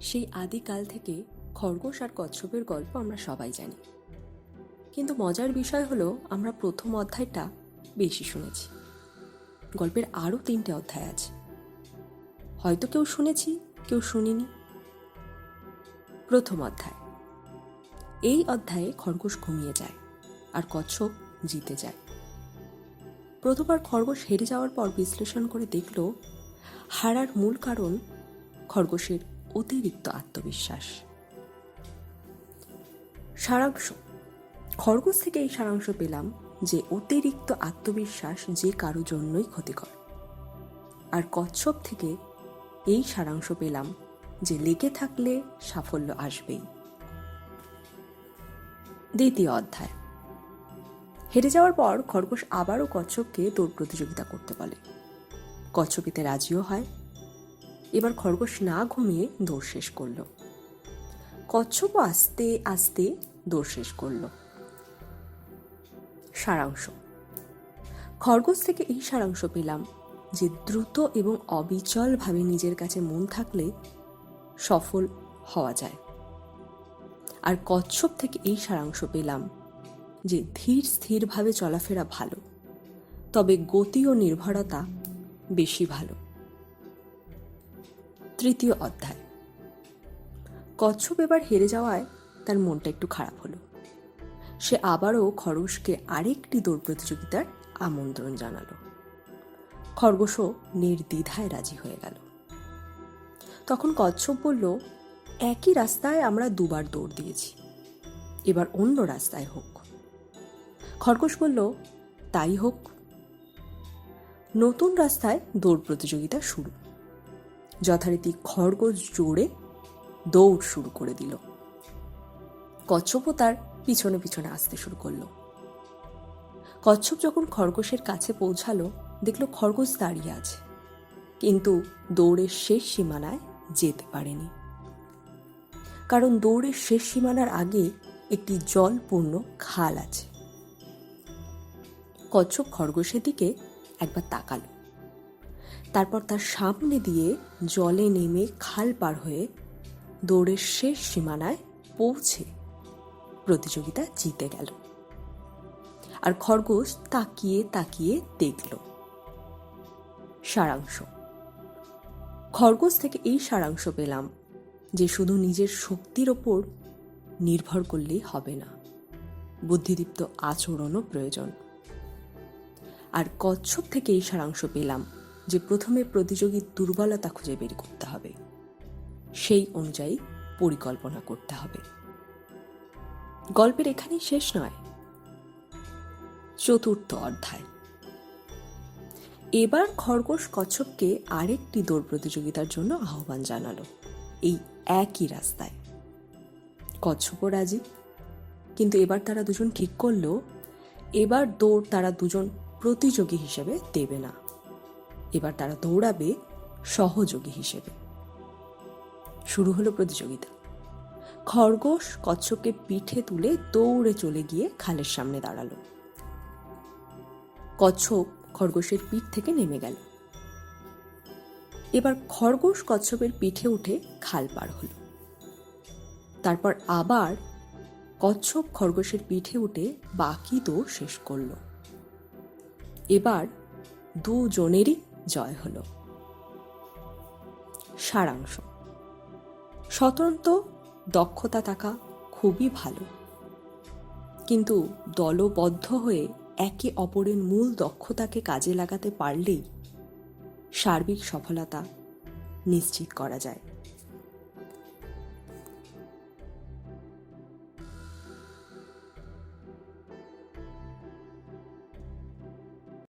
সেই আদিকাল থেকে খরগোশ আর কচ্ছপের গল্প আমরা সবাই জানি। কিন্তু মজার বিষয় হলো, আমরা প্রথম অধ্যায়টা বেশি শুনেছি। গল্পের আরও তিনটে অধ্যায় আছে। হয়তো কেউ শুনেছি, কেউ শুনিনি। প্রথম অধ্যায়। এই অধ্যায়ে খরগোশ ঘুমিয়ে যায় আর কচ্ছপ জিতে যায়। প্রথমবার খরগোশ হেরে যাওয়ার পর বিশ্লেষণ করে দেখল, হারার মূল কারণ খরগোশের অতিরিক্ত আত্মবিশ্বাস। সারাংশ। খরগোশ থেকে এই সারাংশ পেলাম যে অতিরিক্ত আত্মবিশ্বাস যে কারও জন্যই ক্ষতিকর। আর কচ্ছপ থেকে এই সারাংশ পেলাম যে লেগে থাকলে সাফল্য আসবেই। দ্বিতীয় অধ্যায়। হেরে যাওয়ার পর খরগোশ আবারও কচ্ছপকে দৌড় প্রতিযোগিতা করতে বলে। কচ্ছপ এতে রাজিও হয়। এবার খরগোশ না ঘুমিয়ে দৌড় শেষ করল। কচ্ছপও আস্তে আস্তে দৌড় শেষ করল। সারাংশ। খরগোশ থেকে এই সারাংশ পেলাম যে দ্রুত এবং অবিচলভাবে নিজের কাছে মন থাকলে সফল হওয়া যায়। আর কচ্ছপ থেকে এই সারাংশ পেলাম যে ধীর স্থিরভাবে চলাফেরা ভালো, তবে গতি ও নির্ভরতা বেশি ভালো। তৃতীয় অধ্যায়। কচ্ছপ এবার হেরে যাওয়ায় তার মনটা একটু খারাপ হলো। সে আবারও খরগোশকে আরেকটি দৌড় প্রতিযোগিতার আমন্ত্রণ জানালো। খরগোশও নির্দ্বিধায় রাজি হয়ে গেল। তখন কচ্ছপ বলল, একই রাস্তায় আমরা দুবার দৌড় দিয়েছি। এবার অন্য রাস্তায় হোক। খরগোশ বলল, তাই হোক। নতুন রাস্তায় দৌড় প্রতিযোগিতা শুরু। যথারীতি খরগোশ জোরে দৌড় শুরু করে দিল। কচ্ছপও তার পিছনে পিছনে আসতে শুরু করল। কচ্ছপ যখন খরগোশের কাছে পৌঁছালো, দেখল খরগোশ দাঁড়িয়ে আছে। কিন্তু দৌড়ের শেষ সীমানায় যেতে পারেনি। কারণ দৌড়ের শেষ সীমানার আগে একটি জলপূর্ণ খাল আছে। কচ্ছপ খরগোশের দিকে একবার তাকালো। তারপর তার সামনে দিয়ে জলে নেমে খাল পার হয়ে দৌড়ের শেষ সীমানায় পৌঁছে প্রতিযোগিতা জিতে গেল। আর খরগোশ তাকিয়ে তাকিয়ে দেখল। সারাংশ। খরগোশ থেকে এই সারাংশ পেলাম যে শুধু নিজের শক্তির ওপর নির্ভর করলেই হবে না। বুদ্ধিদীপ্ত আচরণও প্রয়োজন। আর কচ্ছপ থেকে এই সারাংশ পেলাম যে প্রথমে প্রতিযোগীর দুর্বলতা খুঁজে বের করতে হবে। সেই অনুযায়ী পরিকল্পনা করতে হবে। গল্পের এখানেই শেষ নয়। চতুর্থ অধ্যায়। এবার খরগোশ কচ্ছপকে আরেকটি দৌড় প্রতিযোগিতার জন্য আহ্বান জানালো। এই একই রাস্তায়। কচ্ছপও রাজি। কিন্তু এবার তারা দুজন ঠিক করল, এবার দৌড় তারা দুজন প্রতিযোগী হিসেবে দেবে না। এবার তারা দৌড়াবে সহযোগী হিসেবে। শুরু হলো প্রতিযোগিতা। খরগোশ কচ্ছপকে পিঠে তুলে দৌড়ে চলে গিয়ে খালের সামনে দাঁড়াল। কচ্ছপ খরগোশের পিঠ থেকে নেমে গেল। এবার খরগোশ কচ্ছপের পিঠে উঠে খাল পার হল। তারপর আবার কচ্ছপ খরগোশের পিঠে উঠে বাকি দৌড় শেষ করল। এবার দুজনেরই জয় হলো। সারাংশ। স্বতন্ত্র, দক্ষতা থাকা খুবই ভালো। কিন্তু দলবদ্ধ হয়ে একে অপরের মূল দক্ষতাকে কাজে লাগাতে পারলেই সার্বিক সফলতা নিশ্চিত করা যায়।